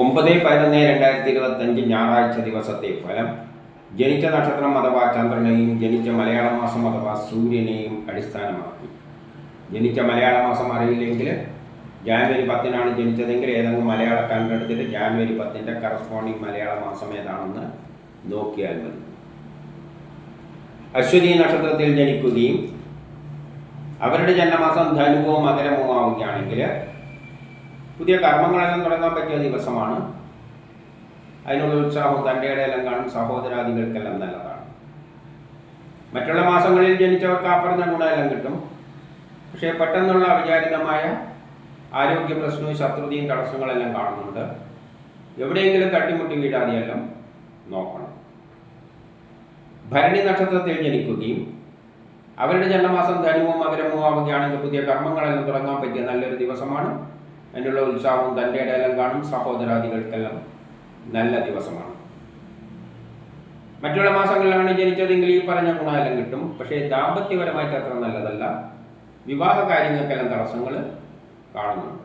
ഒമ്പത് പതിനൊന്ന് രണ്ടായിരത്തി ഇരുപത്തഞ്ച് ഞായറാഴ്ച ദിവസത്തെ ഫലം ജനിച്ച നക്ഷത്രം അഥവാ ചന്ദ്രനെയും ജനിച്ച മലയാള മാസം അഥവാ സൂര്യനെയും അടിസ്ഥാനമാക്കി. ജനിച്ച മലയാള മാസം അറിയില്ലെങ്കിൽ ജാനുവരി പത്തിനാണ് ജനിച്ചതെങ്കിൽ ഏതെങ്കിലും മലയാള കലണ്ടർ എടുത്തിട്ട് ജാനുവരി പത്തിന്റെ കറസ്പോണ്ടിങ് മലയാള മാസം ഏതാണെന്ന് നോക്കിയാൽ മതി. അശ്വതി നക്ഷത്രത്തിൽ ജനിക്കുകയും അവരുടെ ജന്മമാസം ധനുവോ മകരമോ ആവുകയാണെങ്കിൽ പുതിയ കർമ്മങ്ങളെല്ലാം തുടങ്ങാൻ പറ്റിയ ദിവസമാണ്. അതിനുള്ള ഉത്സാഹവും തന്റെ ഇടയെല്ലാം കാണും. സഹോദരാദികൾക്കെല്ലാം നല്ലതാണ്. മറ്റുള്ള മാസങ്ങളിൽ ജനിച്ചവർക്ക് ആ പറഞ്ഞ ഗുണമെല്ലാം കിട്ടും. പക്ഷേ പെട്ടെന്നുള്ള അവിചാരിതമായ ആരോഗ്യ പ്രശ്നവും ശത്രുതയും തടസ്സങ്ങളെല്ലാം കാണുന്നുണ്ട്. എവിടെയെങ്കിലും തട്ടിമുട്ടി വീഴാതെയെല്ലാം നോക്കണം. ഭരണി നക്ഷത്രത്തിൽ ജനിക്കുകയും അവരുടെ ജന്മമാസം ധനുവും മകരമോ ആവുകയാണെങ്കിൽ പുതിയ കർമ്മങ്ങളെല്ലാം തുടങ്ങാൻ പറ്റിയ നല്ലൊരു ദിവസമാണ്. അതിനുള്ള ഉത്സാഹവും തന്റെ ഇടയിലും കാണും. സഹോദരാദികൾക്കെല്ലാം നല്ല ദിവസമാണ്. മറ്റുള്ള മാസങ്ങളിലാണ് ജനിച്ചതെങ്കിൽ ഈ പറഞ്ഞ ഗുണമെല്ലാം കിട്ടും. പക്ഷേ ദാമ്പത്യപരമായിട്ട് അത്ര നല്ലതല്ല. വിവാഹ കാര്യങ്ങൾക്കെല്ലാം തടസ്സങ്ങൾ കാണുന്നുണ്ട്.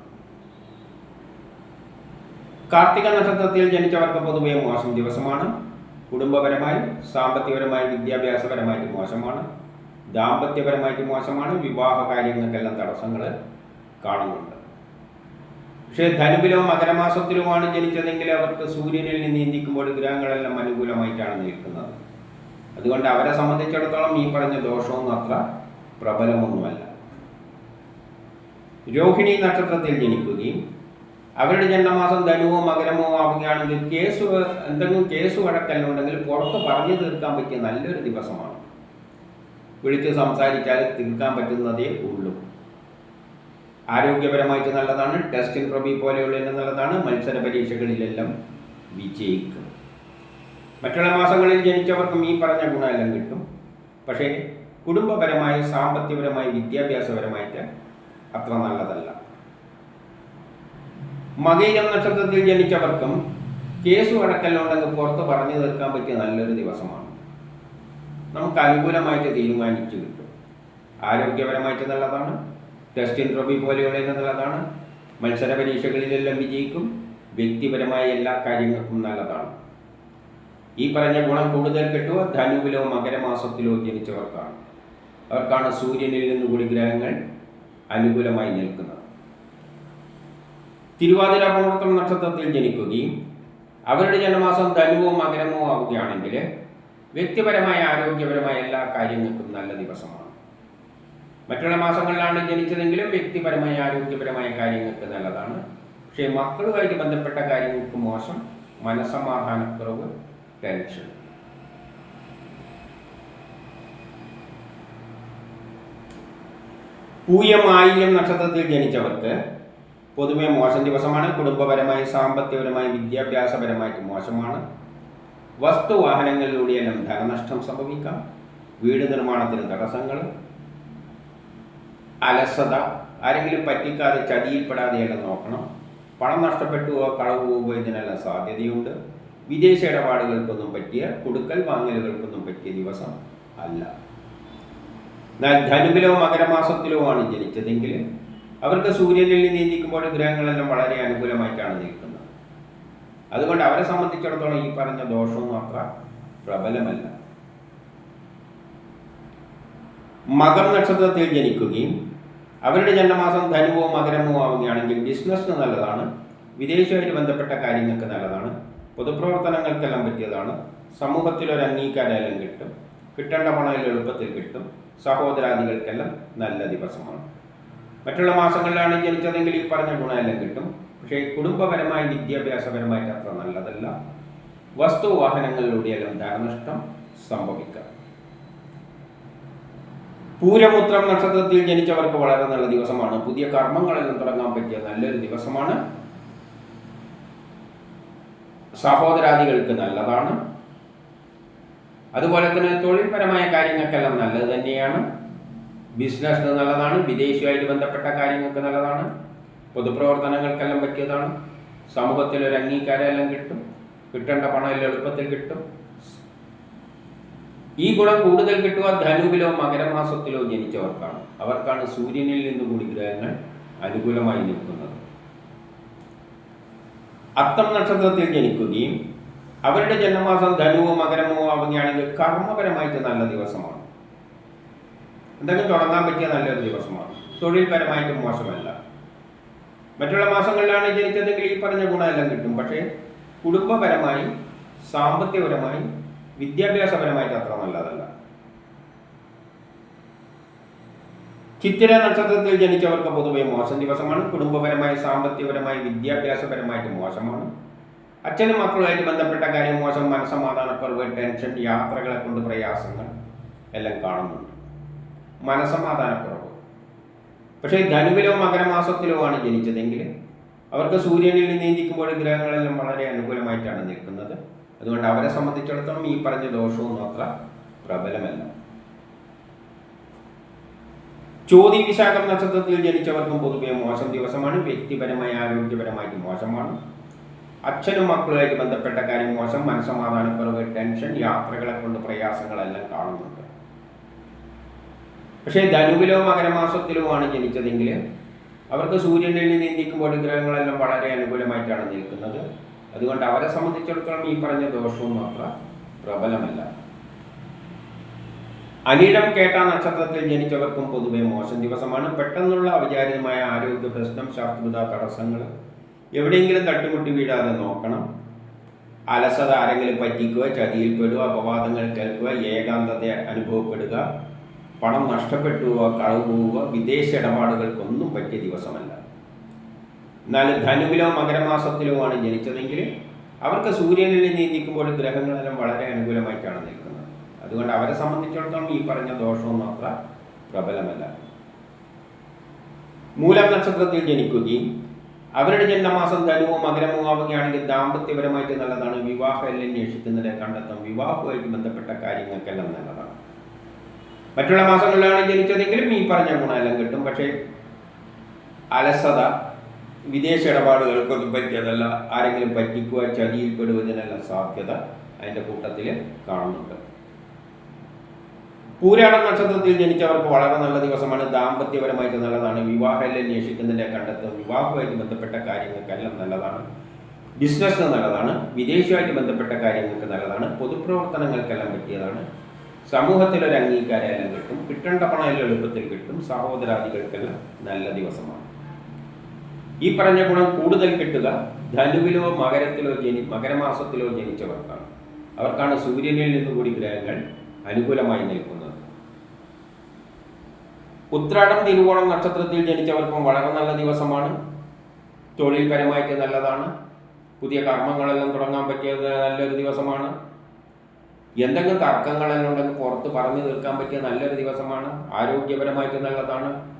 കാർത്തിക നക്ഷത്രത്തിൽ ജനിച്ചവർക്ക് പൊതുവെ മോശം ദിവസമാണ്. കുടുംബപരമായും സാമ്പത്തികപരമായും വിദ്യാഭ്യാസപരമായിട്ട് മോശമാണ്. ദാമ്പത്യപരമായിട്ട് മോശമാണ്. വിവാഹ കാര്യങ്ങൾക്കെല്ലാം തടസ്സങ്ങൾ കാണുന്നുണ്ട്. പക്ഷേ ധനുവിലോ മകരമാസത്തിലുമാണ് ജനിച്ചതെങ്കിൽ അവർക്ക് സൂര്യനിൽ നിന്ന് ഇന്ത്യക്കുമ്പോൾ ഗ്രഹങ്ങളെല്ലാം അനുകൂലമായിട്ടാണ് നിൽക്കുന്നത്. അതുകൊണ്ട് അവരെ സംബന്ധിച്ചിടത്തോളം ഈ പറഞ്ഞ ദോഷമൊന്നും അത്ര പ്രബലമൊന്നുമല്ല. രോഹിണി നക്ഷത്രത്തിൽ ജനിക്കുകയും അവരുടെ ജന്മമാസം ധനുവോ മകരമോ ആവുകയാണെങ്കിൽ കേസ് എന്തെങ്കിലും കേസ് വഴക്കല്ലുണ്ടെങ്കിൽ പുറത്ത് പറഞ്ഞു തീർക്കാൻ പറ്റിയ നല്ലൊരു ദിവസമാണ്. വിളിച്ച് സംസാരിച്ചാൽ തീർക്കാൻ പറ്റുന്നതേ ഉള്ളൂ. ആരോഗ്യപരമായിട്ട് നല്ലതാണ്. ടെസ്റ്റിംഗ് പ്രബി പോലെയുള്ള നല്ലതാണ്. മത്സര പരീക്ഷകളിലെല്ലാം വിജയിക്കും. മറ്റുള്ള മാസങ്ങളിൽ ജനിച്ചവർക്കും ഈ പറഞ്ഞ ഗുണമെല്ലാം കിട്ടും. പക്ഷേ കുടുംബപരമായി സാമ്പത്തികപരമായി വിദ്യാഭ്യാസപരമായിട്ട് അത്ര നല്ലതല്ല. മകീരം നക്ഷത്രത്തിൽ ജനിച്ചവർക്കും കേസ് വഴക്കെല്ലാം പുറത്ത് പറഞ്ഞു തീർക്കാൻ പറ്റിയ നല്ലൊരു ദിവസമാണ്. നമുക്ക് അനുകൂലമായിട്ട് തീരുമാനിച്ചു കിട്ടും. ആരോഗ്യപരമായിട്ട് നല്ലതാണ്. ടെസ്റ്റ് ട്രോഫി പോലെയുള്ള നല്ലതാണ് മത്സര പരീക്ഷകളിലെല്ലാം വിജയിക്കും. വ്യക്തിപരമായ എല്ലാ കാര്യങ്ങൾക്കും നല്ലതാണ്. ഈ പറഞ്ഞ ഗുണം കൂടുതൽ കിട്ടുക ധനുവിലോ മകരമാസത്തിലോ ജനിച്ചവർക്കാണ്. അവർക്കാണ് സൂര്യനിൽ നിന്ന് കൂടി ഗ്രഹങ്ങൾ അനുകൂലമായി നിൽക്കുന്നത്. തിരുവാതിര മുഹൂർത്തം നക്ഷത്രത്തിൽ ജനിക്കുകയും അവരുടെ ജന്മമാസം ധനുവോ മകരമോ ആവുകയാണെങ്കിൽ വ്യക്തിപരമായ ആരോഗ്യപരമായ എല്ലാ കാര്യങ്ങൾക്കും നല്ല ദിവസമാണ്. മറ്റുള്ള മാസങ്ങളിലാണ് ജനിച്ചതെങ്കിലും വ്യക്തിപരമായ ആരോഗ്യപരമായ കാര്യങ്ങൾക്ക് നല്ലതാണ്. പക്ഷേ മക്കളുമായിട്ട് ബന്ധപ്പെട്ട കാര്യങ്ങൾക്ക് മോശം മനസമാധാനക്കുറവ് ടെൻഷൻ പൂയം ആയില്യം നക്ഷത്രത്തിൽ ജനിച്ചവർക്ക് പൊതുവെ മോശം ദിവസമാണ്. കുടുംബപരമായി സാമ്പത്തികപരമായി വിദ്യാഭ്യാസപരമായിട്ട് മോശമാണ്. വസ്തുവാഹനങ്ങളിലൂടെയെല്ലാം ധനനഷ്ടം സംഭവിക്കാം. വീട് നിർമ്മാണത്തിന് തടസ്സങ്ങൾ അലസത ആരെങ്കിലും പറ്റിക്കാതെ ചതിയിൽപ്പെടാതെ ചതിയിൽപ്പെടാതെയെല്ലാം നോക്കണം. പണം നഷ്ടപ്പെട്ടുവോ കളവ് പോവുകയോ ഇതിനെല്ലാം സാധ്യതയുണ്ട്. വിദേശ ഇടപാടുകൾക്കൊന്നും പറ്റിയ കൊടുക്കൽ വാങ്ങലുകൾക്കൊന്നും പറ്റിയ ദിവസം അല്ല. എന്നാൽ ധനുവിലോ മകരമാസത്തിലോ ആണ് ജനിച്ചതെങ്കിൽ അവർക്ക് സൂര്യനിൽ നിന്ന് നീന്തിക്കുമ്പോൾ ഗ്രഹങ്ങളെല്ലാം വളരെ അനുകൂലമായിട്ടാണ് നിൽക്കുന്നത്. അതുകൊണ്ട് അവരെ സംബന്ധിച്ചിടത്തോളം ഈ പറഞ്ഞ ദോഷവും അത്ര പ്രബലമല്ല. മകർ നക്ഷത്രത്തിൽ ജനിക്കുകയും അവരുടെ ജന്മമാസം ധനുവോ മകരമോ ആവുകയാണെങ്കിൽ ബിസിനസ്സിന് നല്ലതാണ് വിദേശവുമായിട്ട് ബന്ധപ്പെട്ട കാര്യങ്ങൾക്ക് നല്ലതാണ് പൊതുപ്രവർത്തനങ്ങൾക്കെല്ലാം പറ്റിയതാണ് സമൂഹത്തിൽ ഒരു അംഗീകാരമെല്ലാം കിട്ടും കിട്ടേണ്ട പണം എളുപ്പത്തിൽ കിട്ടും സഹോദരാദികൾക്കെല്ലാം നല്ല ദിവസമാണ്. മറ്റുള്ള മാസങ്ങളിലാണ് ജനിച്ചതെങ്കിൽ ഈ പറഞ്ഞ ഗുണമെല്ലാം കിട്ടും പക്ഷേ കുടുംബപരമായി വിദ്യാഭ്യാസപരമായിട്ട് അത്ര നല്ലതല്ല. വസ്തു വാഹനങ്ങളിലൂടെയെല്ലാം ധനനഷ്ടം സംഭവിക്കാം. പൂരമുത്രം നക്ഷത്രത്തിൽ ജനിച്ചവർക്ക് വളരെ നല്ല ദിവസമാണ്. പുതിയ കർമ്മങ്ങളെല്ലാം തുടങ്ങാൻ പറ്റിയ നല്ലൊരു ദിവസമാണ്. സഹോദരാദികൾക്ക് നല്ലതാണ്. അതുപോലെ തന്നെ തൊഴിൽപരമായ കാര്യങ്ങൾക്കെല്ലാം നല്ലത് തന്നെയാണ്. ബിസിനസ്സിന് നല്ലതാണ്. വിദേശിയുമായിട്ട് ബന്ധപ്പെട്ട കാര്യങ്ങൾക്ക് നല്ലതാണ്. പൊതുപ്രവർത്തനങ്ങൾക്കെല്ലാം പറ്റിയതാണ്. സമൂഹത്തിൽ ഒരു അംഗീകാരമെല്ലാം കിട്ടും. കിട്ടേണ്ട പണം എല്ലാം എളുപ്പത്തിൽ കിട്ടും. ഈ ഗുണം കൂടുതൽ കിട്ടുക ധനുവിലോ മകരമാസത്തിലോ ജനിച്ചവർക്കാണ്. അവർക്കാണ് സൂര്യനിൽ നിന്നുകൂടി ഗ്രഹങ്ങൾ അനുകൂലമായി നിൽക്കുന്നത്. അത്തം നക്ഷത്രത്തിൽ ജനിക്കുകയും അവരുടെ ജന്മമാസം ധനുവോ മകരമോ ആവുകയാണെങ്കിൽ കർമ്മപരമായിട്ട് നല്ല ദിവസമാണ്. എന്തെങ്കിലും തുടങ്ങാൻ പറ്റിയ നല്ലൊരു ദിവസമാണ്. തൊഴിൽപരമായിട്ട് മോശമല്ല. മറ്റുള്ള മാസങ്ങളിലാണ് ജനിച്ചതെങ്കിൽ ഈ പറഞ്ഞ ഗുണമെല്ലാം കിട്ടും. പക്ഷേ കുടുംബപരമായി സാമ്പത്തികപരമായി വിദ്യാഭ്യാസപരമായിട്ട് അത്ര നല്ലതല്ല ചിത്തിര നക്ഷത്രത്തിൽ ജനിച്ചവർക്ക് പൊതുവെ മോശം ദിവസമാണ്. കുടുംബപരമായി സാമ്പത്തികപരമായി വിദ്യാഭ്യാസപരമായിട്ട് മോശമാണ്. അച്ഛനും മക്കളുമായിട്ട് ബന്ധപ്പെട്ട കാര്യം മോശം മനസ്സമാധാനക്കുറവ് ടെൻഷൻ യാത്രകളെ കൊണ്ട് പ്രയാസങ്ങൾ എല്ലാം കാണുന്നുണ്ട്. മനസ്സമാധാനക്കുറവ്. പക്ഷേ ധനുവിലോ മകരമാസത്തിലോ ആണ് ജനിച്ചതെങ്കിൽ അവർക്ക് സൂര്യനിൽ നീന്തിക്കുമ്പോൾ ഗ്രഹങ്ങളെല്ലാം വളരെ അനുകൂലമായിട്ടാണ് നിൽക്കുന്നത്. അതുകൊണ്ട് അവരെ സംബന്ധിച്ചിടത്തോളം ഈ പറഞ്ഞ ദോഷവും അത്ര പ്രബലമല്ല. ചോതി വിശാഖം നക്ഷത്രത്തിൽ ജനിച്ചവർക്കും പൊതുവെ മോശം ദിവസമാണ്. വ്യക്തിപരമായ ആരോഗ്യപരമായിട്ട് മോശമാണ്. അച്ഛനും മക്കളുമായിട്ട് ബന്ധപ്പെട്ട കാര്യം മോശം. മനസ്സമാധാനക്കുറവ് ടെൻഷൻ യാത്രകളെ കൊണ്ട് പ്രയാസങ്ങളെല്ലാം കാണുന്നുണ്ട്. പക്ഷേ ധനുവിലോ മകരമാസത്തിലോ ആണ് ജനിച്ചതെങ്കിൽ അവർക്ക് സൂര്യനിൽ നീന്തിക്കുമ്പോൾ ഗ്രഹങ്ങളെല്ലാം വളരെ അനുകൂലമായിട്ടാണ് നിൽക്കുന്നത്. അതുകൊണ്ട് അവരെ സംബന്ധിച്ചിടത്തോളം ഈ പറഞ്ഞ ദോഷവും അത്ര പ്രബലമല്ല. അനിഴം കേട്ട നക്ഷത്രത്തിൽ ജനിച്ചവർക്കും പൊതുവെ മോശം ദിവസമാണ്. പെട്ടെന്നുള്ള അവിചാരിതമായ ആരോഗ്യ പ്രശ്നം ശാസ്ത്രത തടസ്സങ്ങൾ എവിടെയെങ്കിലും തട്ടുമുട്ടി വീഴാതെ നോക്കണം. അലസത ആരെങ്കിലും പറ്റിക്കുക ചതിയിൽപ്പെടുക അപവാദങ്ങൾ കേൾക്കുക ഏകാന്തത അനുഭവപ്പെടുക പണം നഷ്ടപ്പെട്ടുക കളവ് പോവുക വിദേശ ഇടപാടുകൾക്കൊന്നും പറ്റിയ ദിവസമല്ല. എന്നാൽ ധനുവിലോ മകരമാസത്തിലോ ആണ് ജനിച്ചതെങ്കിൽ അവർക്ക് സൂര്യനിൽ നീന്തിക്കുമ്പോൾ ഗ്രഹങ്ങളെല്ലാം വളരെ അനുകൂലമായിട്ടാണ് നിൽക്കുന്നത്. അതുകൊണ്ട് അവരെ സംബന്ധിച്ചിടത്തോളം ഈ പറഞ്ഞ ദോഷവും അത്ര പ്രബലമല്ല. മൂലം നക്ഷത്രത്തിൽ ജനിക്കുകയും അവരുടെ ജന്മമാസം ധനുവോ മകരമോ ആവുകയാണെങ്കിൽ ദാമ്പത്യപരമായിട്ട് നല്ലതാണ്. വിവാഹം എല്ലാം അന്വേഷിക്കുന്നതിനെ കണ്ടെത്തും. വിവാഹവുമായിട്ട് ബന്ധപ്പെട്ട കാര്യങ്ങൾക്കെല്ലാം നല്ലതാണ്. മറ്റുള്ള മാസങ്ങളിലാണ് ജനിച്ചതെങ്കിലും ഈ പറഞ്ഞ ഗുണമെല്ലാം കിട്ടും. പക്ഷേ അലസത വിദേശ ഇടപാടുകൾക്കൊന്നും പറ്റിയതല്ല. ആരെങ്കിലും പറ്റിക്കുക ചതിയിൽപ്പെടുവതിനെല്ലാം സാധ്യത അതിന്റെ കൂട്ടത്തിൽ കാണുന്നുണ്ട്. പൂരാട നക്ഷത്രത്തിൽ ജനിച്ചവർക്ക് വളരെ നല്ല ദിവസമാണ്. ദാമ്പത്യപരമായിട്ട് നല്ലതാണ്. വിവാഹമല്ല അന്വേഷിക്കുന്നതിന്റെ കണ്ടെത്തും വിവാഹവുമായിട്ട് ബന്ധപ്പെട്ട കാര്യങ്ങൾക്കെല്ലാം നല്ലതാണ്. ബിസിനസ്സിന് നല്ലതാണ്. വിദേശവുമായിട്ട് ബന്ധപ്പെട്ട കാര്യങ്ങൾക്ക് നല്ലതാണ്. പൊതുപ്രവർത്തനങ്ങൾക്കെല്ലാം പറ്റിയതാണ്. സമൂഹത്തിലൊരു അംഗീകാരം എല്ലാം കിട്ടും. കിട്ടേണ്ട പണം എല്ലാം എളുപ്പത്തിൽ കിട്ടും. സഹോദരാദികൾക്കെല്ലാം നല്ല ദിവസമാണ്. ഈ പറഞ്ഞ ഗുണം കൂടുതൽ കിട്ടുക ധനുവിലോ മകരത്തിലോ ജനി മകരമാസത്തിലോ ജനിച്ചവർക്കാണ്. അവർക്കാണ് സൂര്യനിൽ നിന്നുകൂടി ഗ്രഹങ്ങൾ അനുകൂലമായി നിൽക്കുന്നത്. ഉത്രാടം തിരുവോണം നക്ഷത്രത്തിൽ ജനിച്ചവർക്കും വളരെ നല്ല ദിവസമാണ്. തൊഴിൽപരമായിട്ട് നല്ലതാണ്. പുതിയ കർമ്മങ്ങളെല്ലാം തുടങ്ങാൻ പറ്റിയ നല്ലൊരു ദിവസമാണ്. എന്തെങ്കിലും തർക്കങ്ങളെല്ലാം ഉണ്ടെങ്കിൽ പുറത്ത് പറഞ്ഞു തീർക്കാൻ പറ്റിയ നല്ലൊരു ദിവസമാണ്. ആരോഗ്യപരമായിട്ട് നല്ലതാണ്.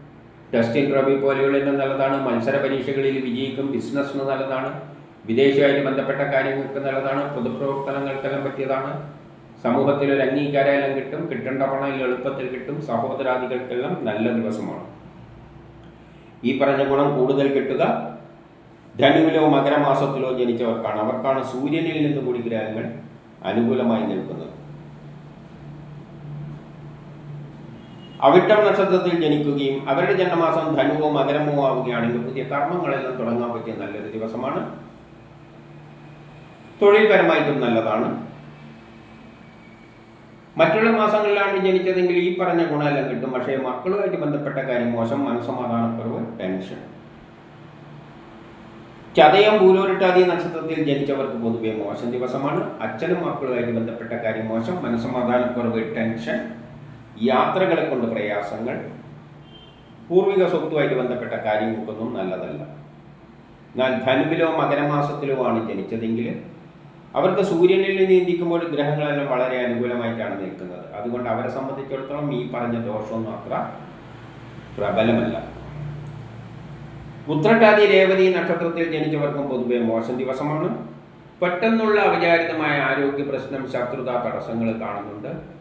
ടെസ്റ്റ് ഇന്റർവ്യൂ പോലെയുള്ള നല്ലതാണ്. മത്സര പരീക്ഷകളിൽ വിജയിക്കും ബിസിനസ്സിന് നല്ലതാണ്. വിദേശമായിട്ട് ബന്ധപ്പെട്ട കാര്യങ്ങൾക്ക് നല്ലതാണ്. പൊതുപ്രവർത്തനങ്ങൾക്കെല്ലാം പറ്റിയതാണ്. സമൂഹത്തിൽ ഒരു അംഗീകാരമെല്ലാം കിട്ടും. കിട്ടേണ്ട പണം എളുപ്പത്തിൽ കിട്ടും. സഹോദരാദികൾക്കെല്ലാം നല്ല ദിവസമാണ്. ഈ പറഞ്ഞ ഗുണം കൂടുതൽ കിട്ടുക. ധനുവിലോ മകരമാസത്തിലോ ജനിച്ചവർക്കാണ്. അവർക്കാണ് സൂര്യനിൽ നിന്ന് കൂടി ഗ്രഹങ്ങൾ അനുകൂലമായി നിൽക്കുന്നത്. അവിട്ടം നക്ഷത്രത്തിൽ ജനിക്കുകയും അവരുടെ ജന്മമാസം ധനുവോ മകരമോ ആവുകയാണെങ്കിൽ പുതിയ കർമ്മങ്ങളെല്ലാം തുടങ്ങാൻ പറ്റിയ നല്ലൊരു ദിവസമാണ്. തൊഴിൽപരമായിട്ടും നല്ലതാണ്. മറ്റുള്ള മാസങ്ങളിലാണ് ജനിച്ചതെങ്കിൽ ഈ പറഞ്ഞ ഗുണമെല്ലാം കിട്ടും. പക്ഷേ മക്കളുമായിട്ട് ബന്ധപ്പെട്ട കാര്യം മോശം മനസ്സമാധാനക്കുറവ് ടെൻഷൻ. ചതയം പൂരോരിട്ടാതി നക്ഷത്രത്തിൽ ജനിച്ചവർക്ക് പൊതുവെ മോശം ദിവസമാണ്. അച്ഛനും മക്കളുമായിട്ട് ബന്ധപ്പെട്ട കാര്യം മോശം മനസ്സമാധാനക്കുറവ് ടെൻഷൻ. യാത്രകളെ കൊണ്ട് പ്രയാസങ്ങൾ പൂർവിക സ്വത്തുമായിട്ട് ബന്ധപ്പെട്ട കാര്യങ്ങൾക്കൊന്നും നല്ലതല്ല. എന്നാൽ ധനുവിലോ മകരമാസത്തിലോ ആണ് ജനിച്ചതെങ്കിൽ അവർക്ക് സൂര്യനിൽ നീന്തിക്കുമ്പോൾ ഗ്രഹങ്ങളെല്ലാം വളരെ അനുകൂലമായിട്ടാണ് നിൽക്കുന്നത്. അതുകൊണ്ട് അവരെ സംബന്ധിച്ചിടത്തോളം ഈ പറഞ്ഞ ദോഷമൊന്നും അത്ര പ്രബലമല്ല. ഉത്രട്ടാതി രേവതി നക്ഷത്രത്തിൽ ജനിച്ചവർക്കും പൊതുവെ മോശം ദിവസമാണ്. പെട്ടെന്നുള്ള അവിചാരിതമായ ആരോഗ്യ പ്രശ്നം ശത്രുത തടസ്സങ്ങൾ കാണുന്നുണ്ട്.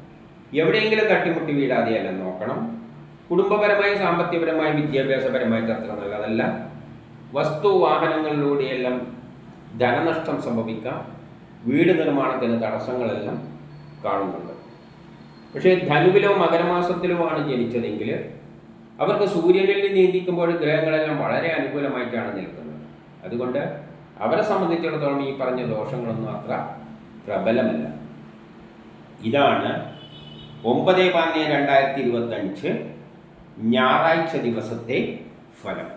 എവിടെയെങ്കിലും തട്ടിമുട്ടി വീഴാതെയെല്ലാം നോക്കണം. കുടുംബപരമായി സാമ്പത്തികപരമായി വിദ്യാഭ്യാസപരമായി അത്ര നല്ലതല്ല വസ്തു വാഹനങ്ങളിലൂടെയെല്ലാം ധനനഷ്ടം സംഭവിക്കാം. വീട് നിർമ്മാണത്തിന് തടസ്സങ്ങളെല്ലാം കാണുന്നുണ്ട്. പക്ഷേ ധനുവിലോ മകരമാസത്തിലോ ആണ് ജനിച്ചതെങ്കിൽ അവർക്ക് സൂര്യനിൽ നീന്തിക്കുമ്പോൾ ഗ്രഹങ്ങളെല്ലാം വളരെ അനുകൂലമായിട്ടാണ് നിൽക്കുന്നത്. അതുകൊണ്ട് അവരെ സംബന്ധിച്ചിടത്തോളം ഈ പറഞ്ഞ ദോഷങ്ങളൊന്നും അത്ര പ്രബലമല്ല. ഇതാണ് ഒമ്പത് പാന് രണ്ടായിരത്തി ഇരുപത്തഞ്ച് ഞായറാഴ്ച ദിവസത്തെ ഫലം.